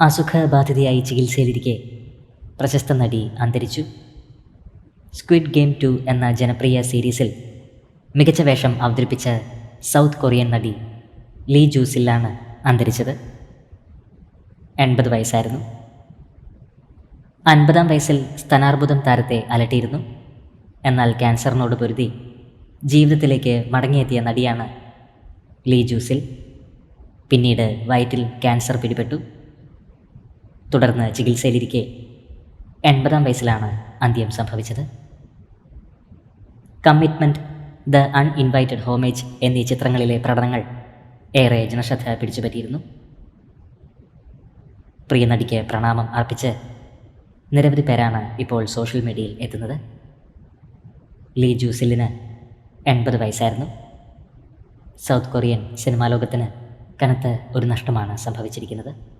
അസുഖബാധിതയായി ചികിത്സയിലിരിക്കെ പ്രശസ്ത നടി അന്തരിച്ചു. സ്ക്വിഡ് ഗെയിം ടു എന്ന ജനപ്രിയ സീരീസിൽ മികച്ച വേഷം അവതരിപ്പിച്ച സൗത്ത് കൊറിയൻ നടി ലീ ജൂസിലാണ് അന്തരിച്ചത്. എൺപത് വയസ്സായിരുന്നു. അൻപതാം വയസ്സിൽ സ്തനാർബുദം താരത്തെ അലട്ടിയിരുന്നു. എന്നാൽ ക്യാൻസറിനോട് പൊരുതി ജീവിതത്തിലേക്ക് മടങ്ങിയെത്തിയ നടിയാണ് ലീ ജൂസിൽ. പിന്നീട് വയറ്റിൽ ക്യാൻസർ പിടിപെട്ടു. തുടർന്ന് ചികിത്സയിലിരിക്കെ എൺപതാം വയസ്സിലാണ് അന്ത്യം സംഭവിച്ചത്. കമ്മിറ്റ്മെന്റ് ദ അൺഇൻവൈറ്റഡ് ഹോമേജ് എന്നീ ചിത്രങ്ങളിലെ പ്രകടനങ്ങൾ ഏറെ ജനശ്രദ്ധ പിടിച്ചുപറ്റിയിരുന്നു. പ്രിയ നടിക്ക് പ്രണാമം അർപ്പിച്ച് നിരവധി പേരാണ് ഇപ്പോൾ സോഷ്യൽ മീഡിയയിൽ എത്തുന്നത്. ലീ ജൂസിലിന് എൺപത് വയസ്സായിരുന്നു. സൗത്ത് കൊറിയൻ സിനിമാ ലോകത്തിന് കനത്ത ഒരു നഷ്ടമാണ് സംഭവിച്ചിരിക്കുന്നത്.